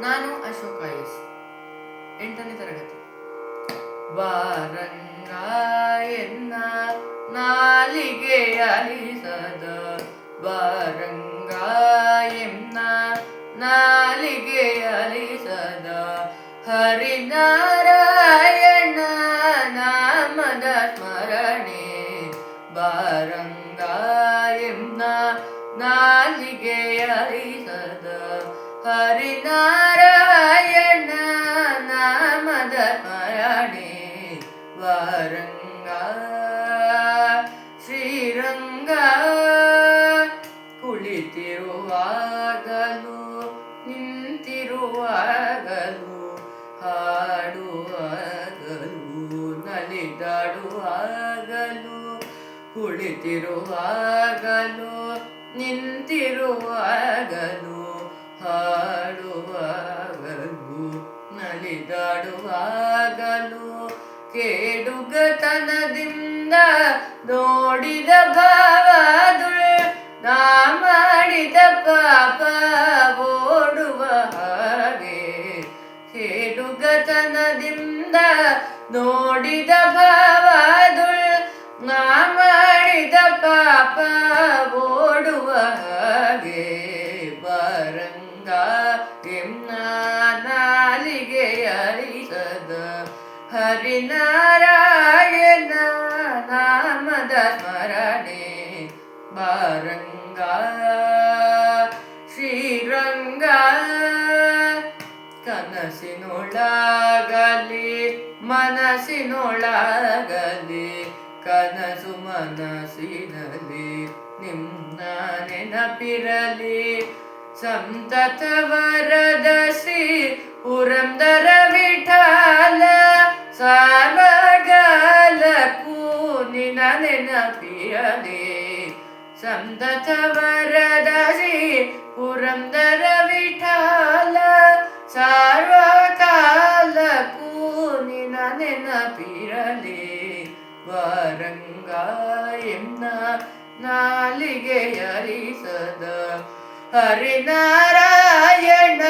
ನಾನು ಅಶೋಕ ಎಸ್. ಎಂಟನೇ ತರಗತಿ. ವಾರಂಗ ಎನ್ನ ನಾಲಿಗೆ ಅಲಿಸದ ವಾರಂಗ ಎನ್ನ ನಾಲಿಗೆ ಅಲಿಸದ ಹರಿನಾರಾಯಣ ನಾಮದ ಸ್ಮರಣೆ. ಬಾರಂಗ ಎನ್ನ ನಾಲಿಗೆ ಅಲಿಸದ ಹರಿನಾರಾಯಣ ನಾಮದ ಮರಣೆ ವರಂಗ ಶ್ರೀರಂಗ ಕುಳಿತಿರುವಾಗಲು ನಿಂತಿರುವಾಗಲು ಹಾಡುವಾಗಲು ನಲಿದಾಡುವಾಗಲು ಕುಳಿತಿರುವಾಗಲು ನಿಂತಿರುವಾಗಲೂ ನಲಿದಾಡುವಾಗಲೂ ಕೇಡುಗತನದಿಂದ ನೋಡಿದ ಭಾವದುಳ್, ನಾ ಮಾಡಿದ ಪಾಪ ಓಡುವ ಹಾಗೆ ಕೇಡುಗತನದಿಂದ ನೋಡಿದ ಭಾವದು ನಾ ಮಾಡಿದ ಪಾಪ ಓಡುವ ಹಾಗೆ ಬರಂಗ ಎನ್ನ ನಾಲಿಗೆ ಅರಿಸದ ಹರಿನಾರಾಯಣ ನಾಮದ ಸ್ಮರಣೆ ಬಾರಂಗ ಶ್ರೀರಂಗ ಕನಸಿನೊಳಗಲಿ ಮನಸ್ಸಿನೊಳಗಲಿ ಕನಸು ಮನಸ್ಸಿನಲ್ಲಿ ನಿಮ್ಮ ನೆನಪಿರಲಿ ಸಂತತ ನಿನ ನೆನಪಿರಲಿ ಸಂತತ ವರದ ಶ್ರೀ ಪುರಂದರ ವಿಠಲ ಸಾರ್ವಕಾಲಕ್ಕೂ ನಿನ ನೆನಪಿರಲಿ ವಾರಂಗ ಎನ್ನ ನಾಲಿಗೆ ಹರಿಸದ ಹರಿನಾರಾಯಣ